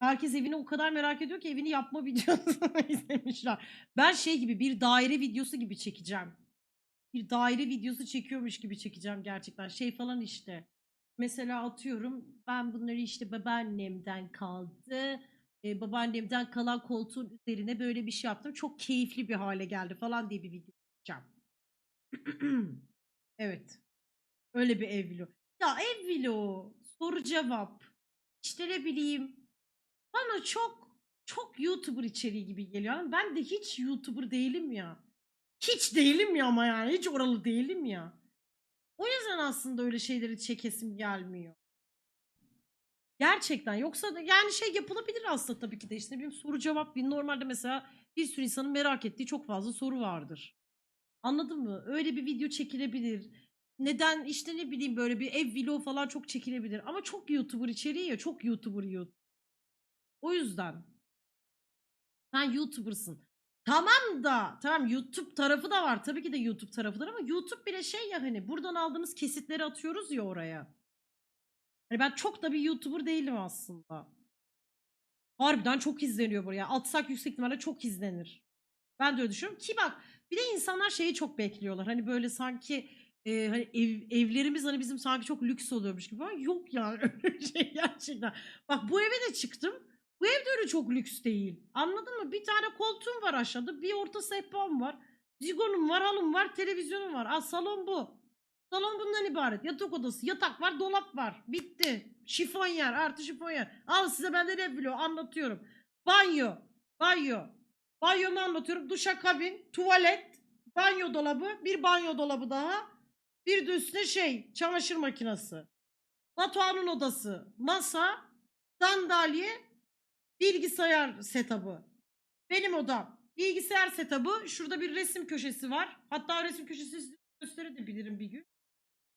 Herkes evini o kadar merak ediyor ki evini yapma videosunu izlemişler. Ben şey gibi bir daire videosu gibi çekeceğim. Bir daire videosu çekiyormuş gibi çekeceğim gerçekten. Şey falan işte. Mesela atıyorum ben bunları işte babaannemden kaldı. E, babaannemden kalan koltuğun üzerine böyle bir şey yaptım. Çok keyifli bir hale geldi falan diye bir video çekeceğim. evet. Öyle bir ev vlogu. Ya ev vlogu, soru cevap, işte ne bileyim. Bana çok çok YouTuber içeriği gibi geliyor. Ben de hiç YouTuber değilim ya. Hiç değilim ya ama yani. Hiç oralı değilim ya. O yüzden aslında öyle şeyleri çekesim gelmiyor. Gerçekten. Yoksa da yani şey yapılabilir aslında tabii ki de. İşte bileyim soru cevap. Bir normalde mesela bir sürü insanın merak ettiği çok fazla soru vardır. Anladın mı? Öyle bir video çekilebilir. Neden işte ne bileyim böyle bir ev vlogu falan çok çekilebilir. Ama çok YouTuber içeriği ya. Çok YouTuber YouTube. O yüzden. Sen YouTuber'sın. Tamam da tamam YouTube tarafı da var. Tabii ki de YouTube tarafı ama YouTube bile şey ya hani buradan aldığımız kesitleri atıyoruz ya oraya. Hani ben çok da bir YouTuber değilim aslında. Harbiden çok izleniyor buraya. Atsak yüksek ihtimalle çok izlenir. Ben de öyle düşünüyorum. Ki bak bir de insanlar şeyi çok bekliyorlar. Hani böyle sanki e, hani ev, evlerimiz hani bizim sanki çok lüks oluyormuş gibi. Ama yok ya öyle şey gerçekten. Bak bu eve de çıktım. Bu ev de öyle çok lüks değil. Anladın mı? Bir tane koltuğum var aşağıda. Bir orta sehpam var. Zigonum var, halım var, televizyonum var. Aa, salon bu. Salon bundan ibaret. Yatak odası, yatak var, dolap var. Bitti. Şifonyer, artı şifonyer. Al size benden ev biliyor. Anlatıyorum. Banyo, banyo. Banyomu anlatıyorum. Duşakabin, tuvalet, banyo dolabı, bir banyo dolabı daha. Bir de üstüne şey, çamaşır makinesi. Batuhan'ın odası, masa, sandalye, bilgisayar setup'ı. Benim odam. Bilgisayar setup'ı. Şurada bir resim köşesi var. Hatta resim köşesi size gösterebilirim bir gün.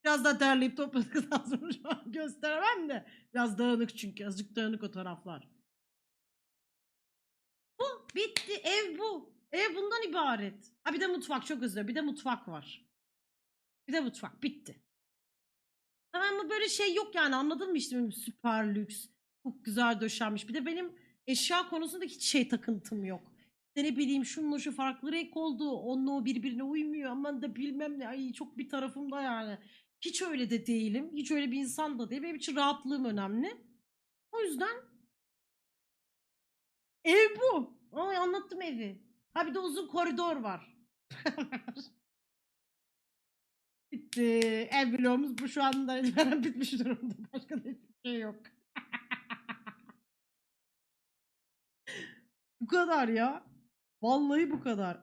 Biraz daha derleyip topladıktan sonra şu an gösteremem de. Biraz dağınık çünkü. Azıcık dağınık o taraflar. Bu. Bitti. Ev bu. Ev bundan ibaret. Ha bir de mutfak. Çok özür. Bir de mutfak var. Bir de mutfak. Bitti. Mı? Böyle şey yok yani anladın mı işte süper lüks. Çok güzel döşenmiş. Bir de benim eşya konusunda hiç şey takıntım yok. İşte ne bileyim şununla şu farklı renk oldu. Onunla o birbirine uymuyor. Aman da bilmem ne. Ay çok bir tarafımda yani. Hiç öyle de değilim. Hiç öyle bir insan da değil. Benim için rahatlığım önemli. O yüzden ev bu. Ay anlattım evi. Ha bir de uzun koridor var. Bitti. Ev vlogumuz bu şu anda bitmiş durumda. Başka da hiçbir şey yok. Bu kadar ya. Vallahi bu kadar.